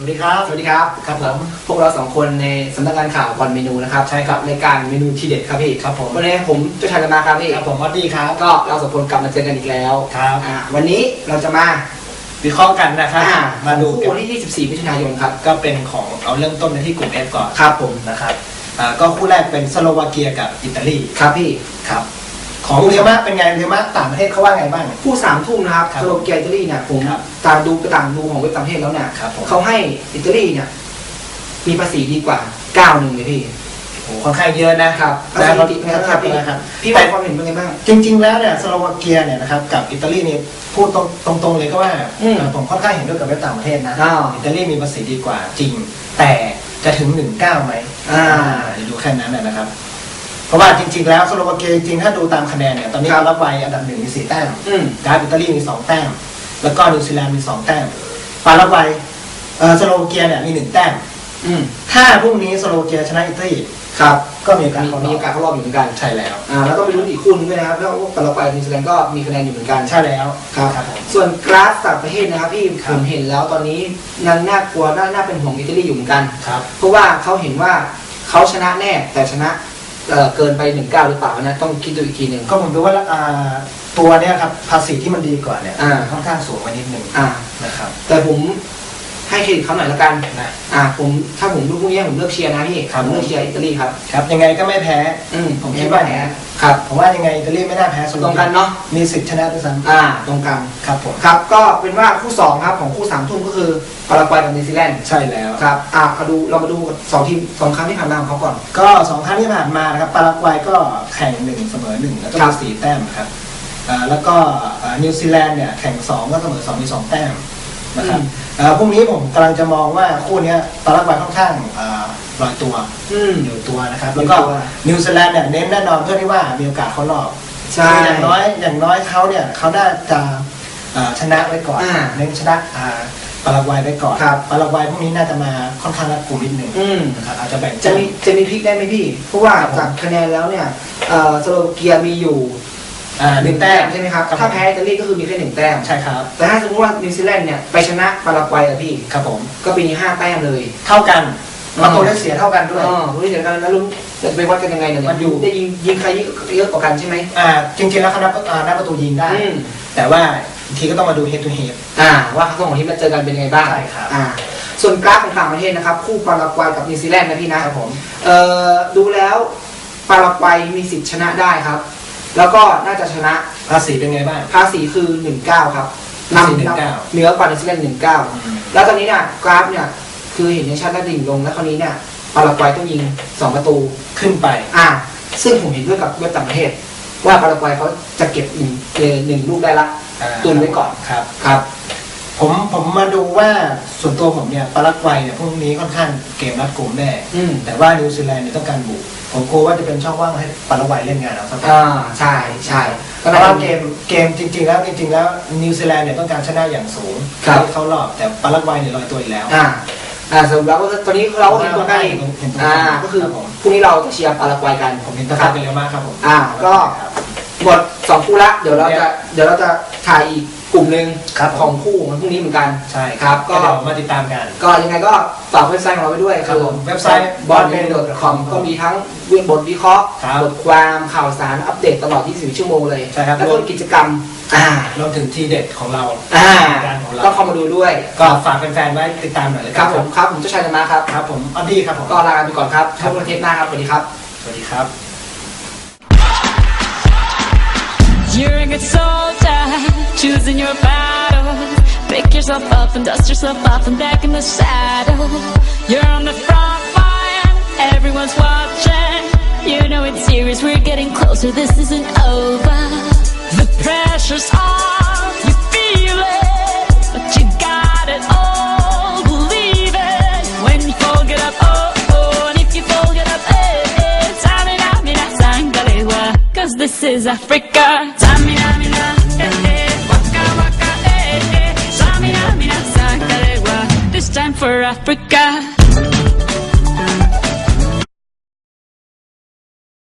สวัสดีครับ สวัสดีครับ ครับผม พวกเราสองคนในสำนักงานข่าววันเมนูนะครับ ใช่ครับกัรายการเมนูทีเด็ดครับพี่ ครับผม วันนี้ผมเจะชัยมาครับพี่ ครับผมวัดดีครับ ก็เราสองคนกลับมาเจอกันอีกแล้ว ครับอ่าวันนี้เราจะมาวิเคราะห์กันนะครับอ่ามาดูคู่กันวันที่ 24 มิถุนายนครับ ก็เป็นของเอาเริ่มต้นในที่กลุ่ม F ก่อน ครับผมนะครับอ่าก็คู่แรกเป็นสโลวาเกียกับอิตาลี ครับพี่ ครับ ของเรียมาเป็นไงเรียมาต่างประเทศเขาว่าไงบ้างคู่สามทุ่มนะครับครับสโลเกียอิตาลีเนี่ยผมครับตามดูกระต่างดูของเว็บต่างประเทศแล้วเนี่ยครับผม เขาให้อิตาลีเนี่ยมีภาษีดีกว่าเก้าหนึ่งเลยพี่ โอ้ค่อนข้างเยอะนะครับภาษีแล้วติดนะครับ พี่พี่นะครับพี่ว่าความเห็นเป็นไงบ้าง จริง ๆ แล้วเนี่ยสโลวาเกียเนี่ยนะครับกับอิตาลีนี่พูดตรงตรงๆเลยก็ว่าอืมเอ่อผมค่อนข้างเห็นด้วยกับเว็บต่างประเทศนะอ้าวอิตาลีมีภาษีดีกว่าจริง แต่จะถึง 19ไหมอ่า เดี๋ยวดูแค่นั้นนะนะครับ เพราะว่าจริง ๆ แล้วสโลวาเกียจริงๆถ้าดูตามคะแนนเนี่ยตอนนี้ครับรับไวอันดับหนึ่งมีสี่แต้มอืม การดอิตาลีมีสองแต้ม แล้วก็นิวซีแลนด์มีสองแต้มปารากวัยเอ่อสโลวาเกียเนี่ยมีหนึ่งแต้ม อืมถ้าพรุ่งนี้สโลวาเกียชนะอิตาลีครับก็มีโอกาสมีเข้ารมีอโอกาสบเข้ารอบอยู่เหมือนกันใช่แล้ว อ่าแล้วก็ไปลุ้นอีกคู่นึงด้วยนะครับแล้วปารากวัยกับนิวซีแลนด์ก็มีคะแนนอยู่เหมือนกัน ใช่แล้วครับครับผม ส่วนกราฟต่างประเทศนะครับพี่คผรับ มเห็นแล้วตอนนี้ยังน่ากลัวน่าน่าเป็นห่วงอิตาลีอยู่เหมือนกัน ครับ เพราะว่าเขาเห็นว่าเขาชนะแน่แต่ชนะ เอ่อเกินไปหนึ่งเก้าหรือเปล่านะต้องคิดดูอีกทีหนึ่ง ก็ผมดูว่าอ่าตัวเนี่ยครับภาษีที่มันดีกว่าเนี่ยอ่า ค่อนข้างสูงไปนิดนึงอ่า นะครับ แต่ผม ให้เครดิตเขาหน่อยละกันนะอ่าผมถ้าผมดูพวกนี้ผมเลือกเชียร์นะพี่ครับ ผมเลือกเชียร์อิตาลีครับ ครับ ยังไงก็ไม่แพ้ อืมผมคิดว่าแพ้ครับ ผมว่ายังไงอิตาลีไม่น่าแพ้สโลตรงกันเนาะ มีสิทธิ์ชนะด้วยซ้อ่า ตรงกันำครับผม ครับ ก็เป็นว่าคู่สองครับของคู่สามทุ่มก็คือปารากวัยกับนิวซีแลนด์ ใช่แล้ว ครับ อ่ามาดูเรามาดูสองทีมสองครั้งที่ผ่านมาของเขาก่อน ก็สองครั้งที่ผ่านมานะครับปารากวัยก็แข่งหนึ่งเสมอหนึ่งแล้วก็ครัมีบ สี่แต้มครับอ่าแล้วก็อ่านิวซีแลนด์เนี่ยแข่งสองก็เสมอสองมีสองแต้มนะครับอ่า พรุ่งนี้ผมกำลังจะมองว่าคู่เนี้ยปารากวัยค่อนข้างอ่าลอยตัวอืม อยู่ตัวนะครับอยู่แล้วก็ตัว นิวซีแลนด์เนี่ยเน้นแน่นอนเพื่อที่ว่ามีโอกาสเข้ารอบใช่คืออย่างน้อยอย่างน้อยเขาเนี่ยเขาน่าจะอ่าชนะไว้ก่อนอ่าเน้นชนะอ่าปารากวัยไว้ก่อนครับ ปารากวัยพวกนี้น่าจะมาค่อนข้างรัดกุมนิดนึงอืม นะครับอาจจะแบ่งจะมีจะมีพลิกได้ไหมพี่ เพราะว่าครับผมจากคะแนนแล้วเนี่ยเอ่อสโลวาเกียมีอยู่ อ่าหนึ่งแต้มใช่ไหมครับ ครับ ถ้าแพ้อิตาลีก็คือมีแค่หนึ่งแต้ม ใช่ครับ แต่ถ้าสมมติว่านิวซีแลนด์เนี่ยไปชนะปารากวัยอะพี่ ครับผม ก็ปีนี้ห้าแต้มเลยเท่ากันอืมประตูได้เสียเท่ากันด้วย อ๋อรู้เดียวกันแล้วรู้จะไปวัดกันยังไงเนี่ยมันอยู่ ได้ยิงยิงใครเยอะกว่ากันใช่ไหม อ่าจริงๆแล้วเขานับอ่านับประตูยิงได้ อืม แต่ว่าอีกทีก็ต้องมาดู head to head อ่า ว่าทั้งสองทีมมาเจอกันเป็นยังไงบ้างใช่ครับ อ่า ส่วนกราฟของต่างประเทศนะครับ คู่ปารากวัยกับนิวซีแลนด์นะพี่นะ ครับผม เอ่อดูแล้วปารากวัยมีสิทธิ์ชนะได้ครับ แล้วก็น่าจะชนะภาษีเป็นไงบ้าง ภาษีคือ 19 ครับภาษีนำ19 เหนือกว่านิวซีแลนด์19 แล้วตอนนี้เนี่ยกราฟเนี่ยคือเห็นในชาติได้ดิ่งลงแล้วคราวนี้เนี่ยปารากวัยต้องยิง 2 ประตูขึ้นไป อ่า ซึ่งผมเห็นด้วยกับเว็บต่างประเทศ ว่าปารากวัยเขาจะเก็บหนึ่งเอ่อหนึ่งลูกได้ละอ่าตุนไว้ก่อนครับครับ ผมผมมาดูว่าส่วนตัวผมเนี่ยปารากวัยเนี่ยพรุ่งนี้ค่อนข้างเกมรัดกุมแน่อืม แต่ว่านิวซีแลนด์เนี่ยต้องการบุกผมกลัวว่าจะเป็นช่องว่างให้ปารากวัยเล่นงานเอาสัก อ่าใช่ใช่เพราะว่าเกมเกมจริงๆแล้วจริงๆแล้วนิวซีแลนด์เนี่ยต้องการชนะอย่างสูงครับให้เข้ารอบแต่ปารากวัยเนี่ยลอยตัวอีกแล้ว อ่าอ่าสำหรับว่าตอนนี้เราก็เห็นตัวใกล้เห็นตัวใกล้อ่าก็คือครับผม พรุ่งนี้เราจะเชียร์ปารากวัยกันผมเห็นตะคขารับบกันเร็วมากครับผมอ่าก็ หมดสองคู่ละเดี๋ยวเราจะเดี๋ยวเราจะถ่ายอีก กลุ่มหนึ่งครับของคู่วันพรุ่งนี้เหมือนกันใช่ครับ ก็ก็เดี๋ยวมาติดตามกัน ก็ยังไงก็ฝากเว็บไซต์ของเราไว้ด้วยครับผมเว็บไซต์บอลเ n ดคอมก็มีทั้งเว็บบทวิเคราะห์ครับ บทความข่าวสารอัปเดตตลอด 24 ชั่วโมงเลยใช่ครับ แล้วก็กิจกรรมอ่ารวมถึงทีเด็ดของเราอ่าการของเรา ก็เข้ามาดูด้วยก็ฝากแฟนๆไว้ติดตามหน่อยเลยครับผมครับผมเจ้าชายธรรมาครับ ครับผมออดี้ครับผม ก็ลากันไปก่อนครับพบกันเทปหน้าครับสวัสดีครับ สวัสดีครับ You're a good soldier, choosing your battles. Pick yourself up and dust yourself off and back in the saddle. You're on the front line, everyone's watching. You know it's serious, we're getting closer, this isn't over. The pressure's on, you feel it, but you got it all, believe it. When you up, oh, oh, and if you up, eh, eh. Cause this is Africa. Africa.